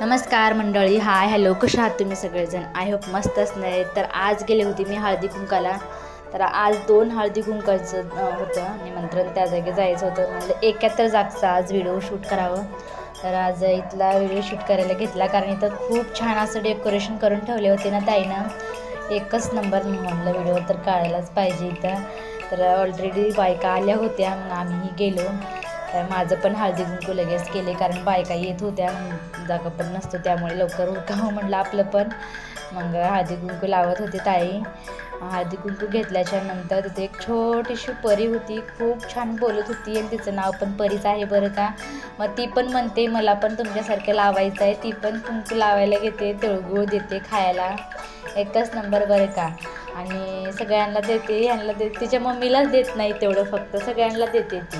नमस्कार मंडळी hi hello कशा आहात तुम्ही सगळेजण? आय होप मस्त असणार तर आज गेले होते मी हळदी कुंकाला. तर आज दोन हळदी कुंकाचं होतं निमंत्रण. त्या जागी जायचं होतं. म्हणलं एकाहत्तर जागचा आज व्हिडिओ शूट करावं. तर आज इथला व्हिडिओ शूट करायला घेतला. कारण इथं खूप छान असं डेकोरेशन करून ठेवले होते ना ताईनं. एकच नंबर मी म्हणलं व्हिडिओ तर काढायलाच पाहिजे इथं. तर ऑलरेडी बायका आल्या होत्या. मग आम्हीही गेलो. तर माझं पण हळदी कुंकू लगेच केले कारण बायका येत होत्या. मग जागा पण नसतो त्यामुळे लवकर उरकावं म्हणलं आपलं पण. मग हळदी कुंकू लावत होते ताई. हळदी कुंकू घेतल्याच्या नंतर तिथे एक छोटीशी परी होती खूप छान बोलत होती आणि तिचं नाव पण परीच आहे बरं का. मग ती पण म्हणते मला पण तुमच्यासारखं लावायचं आहे. ती पण कुंकू लावायला घेते तिळगुळ देते खायला. एकच नंबर बरं का. आणि सगळ्यांना देते यांना देते तिच्या मम्मीलाच देत नाही तेवढं फक्त सगळ्यांना देते ती.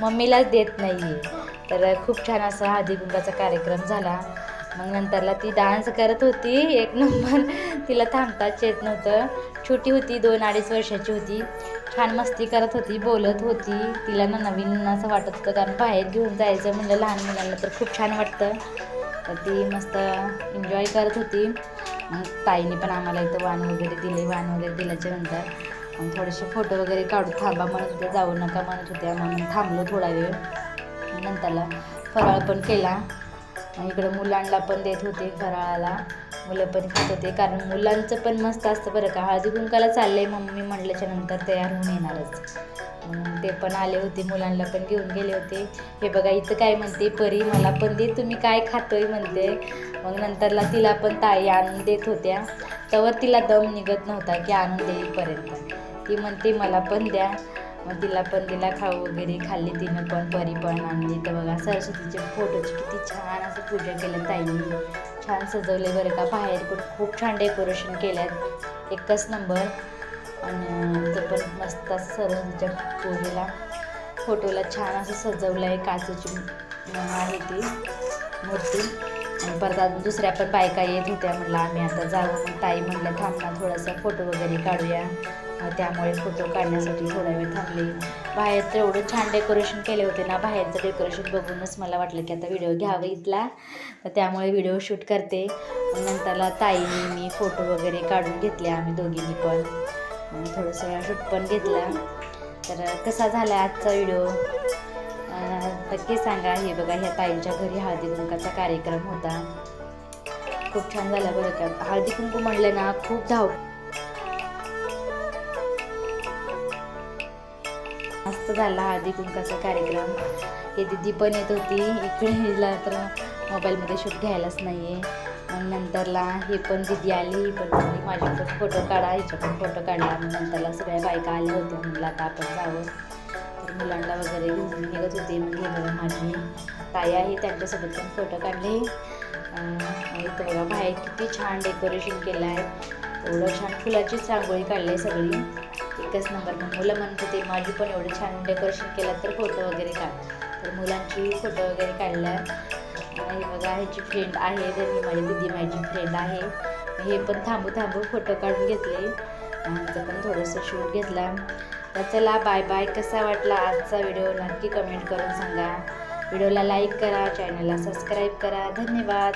मम्मीलाच देत नाही आहे तर खूप छान असा हळदीकुंकाचा कार्यक्रम झाला. मग नंतरला ती डान्स करत होती एक नंबर. तिला थांबताच येत नव्हतं. छोटी होती दोन अडीच वर्षाची होती. छान मस्ती करत होती बोलत होती. तिला ना नवीन असं वाटत होतं कारण बाहेर घेऊन जायचं म्हणलं लहान मुलांना तर खूप छान वाटतं. तर ती मस्त एन्जॉय करत होती. मग ताईने पण आम्हाला इथं वाण वगैरे दिले वाण वगैरे दिल्याच्या नंतर. आणि थोडेसे फोटो वगैरे काढू थांबा म्हणत होते जाऊ नका म्हणत होत्या म्हणून थांबलो थोडा वेळ. नंतरला फराळ पण केला. इकडं मुलांना पण देत होते फराळाला. मुलं पण खात होते कारण मुलांचं पण मस्त असतं बरं का. हळदी कुंकाला चाललंय मम्मी म्हटल्याच्या नंतर तयार होऊन येणारच. ते पण आले होते मुलांना पण घेऊन गेले होते. हे बघा इथं काय म्हणते परी मला पण दे तुम्ही काय खातोय म्हणते. मग नंतरला तिला पण ताई आणून देत होत्या. तवर तिला दम निघत नव्हता की आणून देईपर्यंत. ती म्हणते मला पण द्या. मग तिला पण दिला खाऊ वगैरे खाल्ली तिनं पण परी पण आणली. तर बघा सरस्वतीचे फोटोची किती छान असं पूजा केलं ताईंनी. छान सजवले बरं का. बाहेर पण खूप छान डेकोरेशन केल्यात. एकच नंबर आणि इथं पण मस्त असं सरस्वतीच्या पूजेला फोटोला छान असं सजवलं आहे काचेची आहे ती मूर्ती. आणि परत दुसऱ्या पण बायका येत होत्या. म्हणलं आम्ही आता जाऊ. मग ताई म्हणलं थांबना थोडासा फोटो वगैरे काढूया. त्यामुळे फोटो काढण्यासाठी थोडा वेळ थांबले. बाहेर तर एवढं छान डेकोरेशन केले होते ना बाहेरचं डेकोरेशन बघूनच मला वाटलं की आता व्हिडिओ घ्यावा इथला. तर त्यामुळे व्हिडिओ शूट करते. नंतरला ताईने मी फोटो वगैरे काढून घेतले आम्ही दोघींनी पण. थोडंसं शूट पण घेतला. तर कसा झाला आजचा व्हिडिओ नक्की सांगा. हे बघा ह्या ताईंच्या घरी हळदी कुंकाचा कार्यक्रम होता. खूप छान झाला बरं का. हळदी कुंकू म्हणलं ना खूप धाव मस्त झाला हळदी कुंकाचा कार्यक्रम. हे दिदी पण येत होती. इकडे हिला तर मोबाईलमध्ये शूट घ्यायलाच नाही आहे मग नंतरला हे पण दिदी आली. ही पण म्हणली माझे फोटो काढा हिच्या पण फोटो काढला मग नंतरला सगळ्या बायका आल्या होत्या. म्हणलं आता आपण जावं. मुलांना वगैरे घेऊन निघत होते. मग हे माझी ताई आहे त्यांच्यासोबत पण फोटो काढले. अं, बघा बाहेर किती छान डेकोरेशन केलं आहे. एवढं छान फुलाचीच रांगोळी काढली आहे सगळी. एकच नंबर मग मुलं म्हणत होते माझी पण एवढं छान डेकोरेशन केलं तर फोटो वगैरे काढ. तर मुलांची फोटो वगैरे काढला आणि बघा ह्याची फ्रेंड आहे त्यांनी माझी दिदी माझी फ्रेंड आहे. हे पण थांबू थांबू फोटो काढून घेतले. आमचं पण थोडंसं शूट घेतला. तर चला बाय बाय कसा वाटला आजचा व्हिडिओ नक्की कमेंट करून सांगा. व्हिडिओला लाईक करा चॅनलला सबस्क्राईब करा. धन्यवाद.